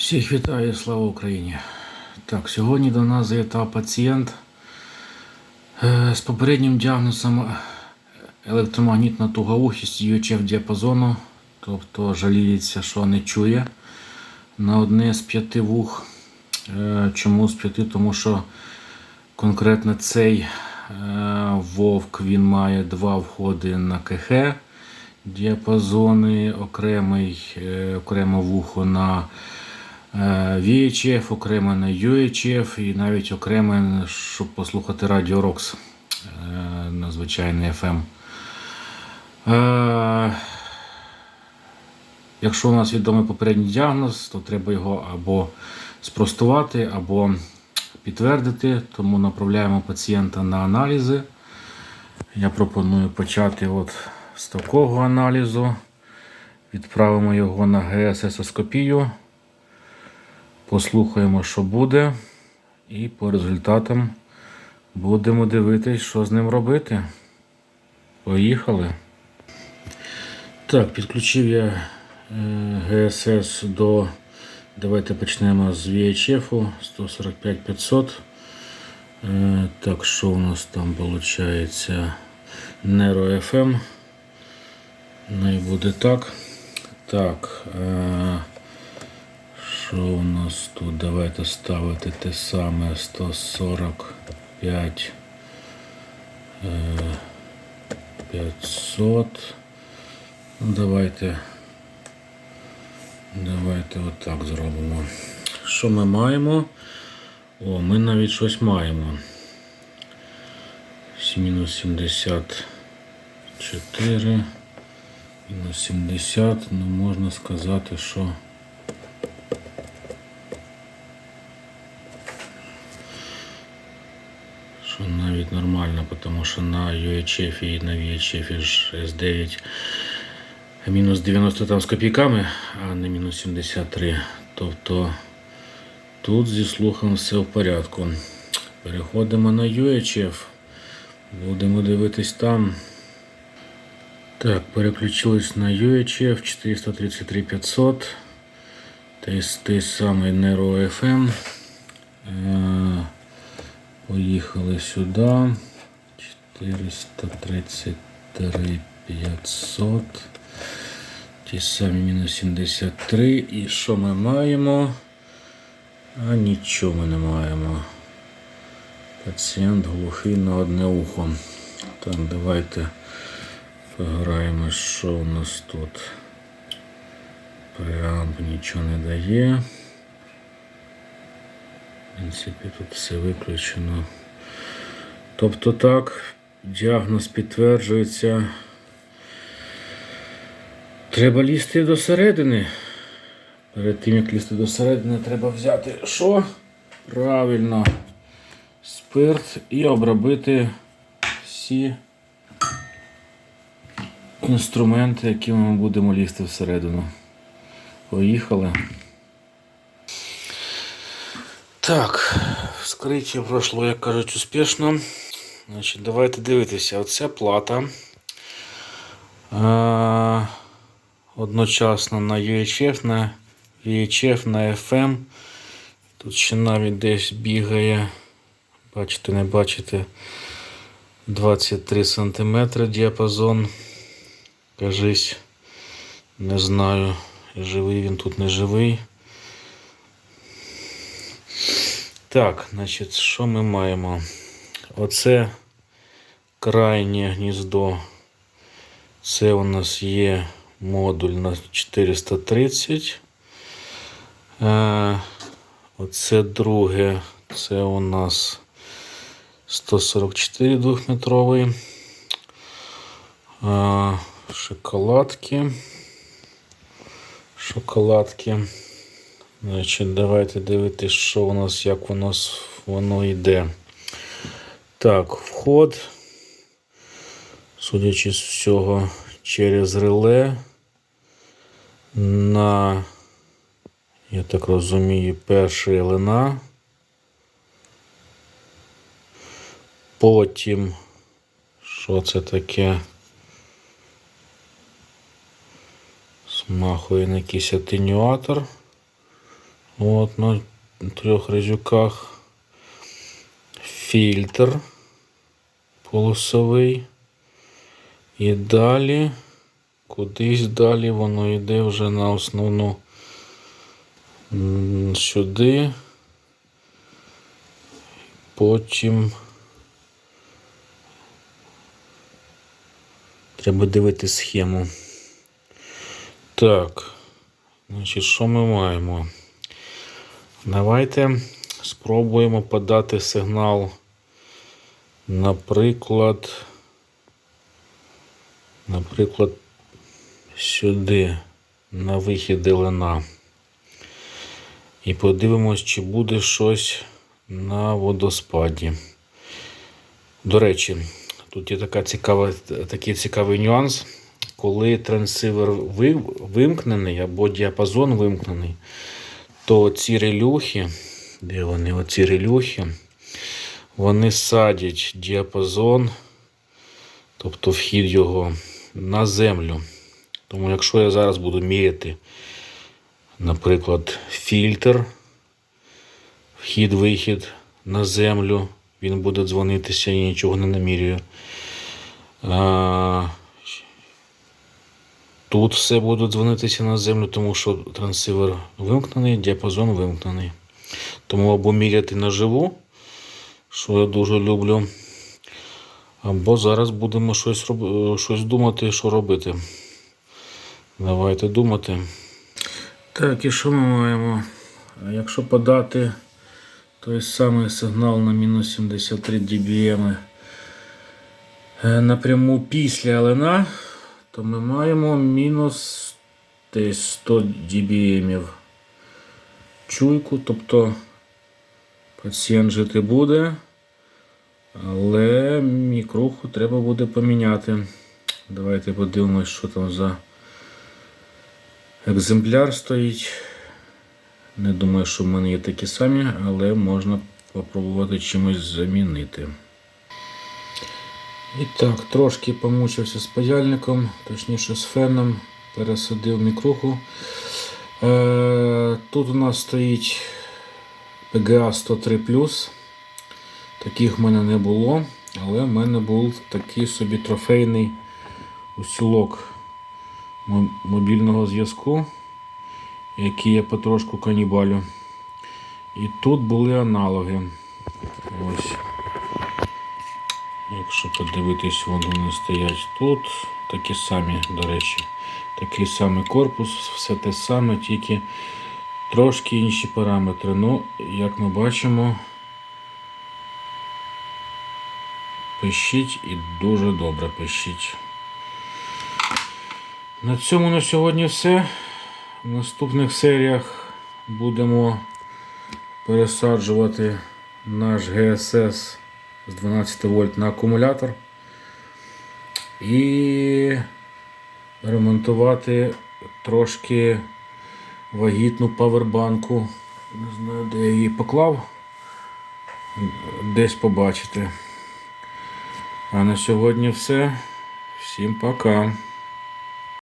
Всіх вітаю, слава Україні. Так, сьогодні до нас завітав пацієнт е, з попереднім діагнозом електромагнітна тугоухість UHF діапазону, тобто жаліється, що не чує на одне з п'яти вух. Е, Чому з п'яти? Тому що конкретно цей е, вовк він має два входи на КХ діапазони, окремий, е, окреме вухо на е, VHF, окреме на UHF і навіть окреме, щоб послухати радіо ROX е, на звичайний FM. Е, Якщо у нас відомий попередній діагноз, то треба його або спростувати, або підтвердити, тому направляємо пацієнта на аналізи. Я пропоную почати от з такого аналізу. Відправимо його на ГССоскопію. Послухаємо, що буде. І по результатам будемо дивитись, що з ним робити. Поїхали. Так, підключив я е, ГСС до. Давайте почнемо з VHF 145 500. Е, Так, що у нас там виходить? Nero FM. Ну і буде так. Так. Е, що у нас тут? Давайте ставити те саме 145 е, 500. Ну, давайте. Давайте отак зробимо. Що ми маємо? О, ми навіть щось маємо. Мінус 74. Мінус 70. Ну, можна сказати. Що навіть нормально, тому що на UHF і на VHF ж S9 мінус 90 там з копійками, а не мінус 73. Тобто тут зі слухом все в порядку. Переходимо на UHF. Будемо дивитись там. Так, переключились на UHF 433 500. Той, той самий Nero FM. Е, Поїхали сюди. 433 500. Ті самі мінус 73. І що ми маємо? А нічого ми не маємо. Пацієнт глухий на одне ухо. Так, давайте пограємо, що у нас тут. Преамп нічого не дає. Принципі, тут все виключено. Тобто так, діагноз підтверджується. Треба лізти до середини. Перед тим, як лізти до середини, треба взяти що? Правильно, спирт і обробити всі інструменти, якими ми будемо лізти всередину. Поїхали. Так, вскриття пройшло, як кажуть, успішно. Значить, Давайте дивитися. Оця плата. Е, одночасно на UHF, на VHF, на FM. Тут ще навіть десь бігає. Бачите, не бачите. 23 см діапазон. Кажись, не знаю, живий він тут не живий. Так, значить, що ми маємо? Оце крайнє гніздо. Це у нас є модуль на 430. Е, Оце друге, це у нас 144 двохметровий. Е, Шоколадки. Шоколадки. Значить, давайте дивитися, що у нас, як у нас воно йде. Так, вход, судячи з всього, через реле на, я так розумію, перший лина. Потім, що це таке? Смахує на якийсь атенюатор. От на трьох резюках фільтр полосовий. І далі, кудись далі воно йде вже на основну сюди. Потім треба дивитися схему. Так, значить, що ми маємо? Давайте спробуємо подати сигнал, наприклад, наприклад, сюди, на вихід ДЛНА. І подивимось, чи буде щось на водоспаді. До речі, тут є така цікава, такий цікавий нюанс. Коли трансивер вимкнений або діапазон вимкнений, то ці релюхи, де вони, оці релюхи, вони садять діапазон, тобто вхід його на землю. Тому якщо я зараз буду міряти, наприклад, фільтр, вхід-вихід на землю, він буде дзвонитися і нічого не намірює. Тут все буде дзвонитися на землю, тому що трансивер вимкнений, діапазон вимкнений. Тому або міряти наживу, що я дуже люблю. Або зараз будемо щось, роб... щось думати, що робити. Давайте думати. Так, і що ми маємо? Якщо подати той самий сигнал на мінус 73 dBm е, напряму після лина, то ми маємо мінус десь 100 dBm чуйку, тобто пацієнт жити буде, але мікруху треба буде поміняти. Давайте подивимось, що там за екземпляр стоїть. Не думаю, що в мене є такі самі, але можна попробувати чимось замінити. І так, трошки помучився з паяльником, точніше з феном, пересадив мікруху. Е, тут у нас стоїть PGA 103 Таких в мене не було, але в мене був такий собі трофейний усілок мобільного зв'язку, який я потрошку канібалю. І тут були аналоги. Ось. Якщо подивитись, вон вони стоять тут. Такі самі, до речі. Такий самий корпус, все те саме, тільки трошки інші параметри. Ну, як ми бачимо, пишіть і дуже добре пишіть. На цьому на сьогодні все. В наступних серіях будемо пересаджувати наш ГСС з 12 вольт на акумулятор і ремонтувати трошки вагітну павербанку. Не знаю, де я її поклав. Десь побачите. А на сьогодні все. Всім пока.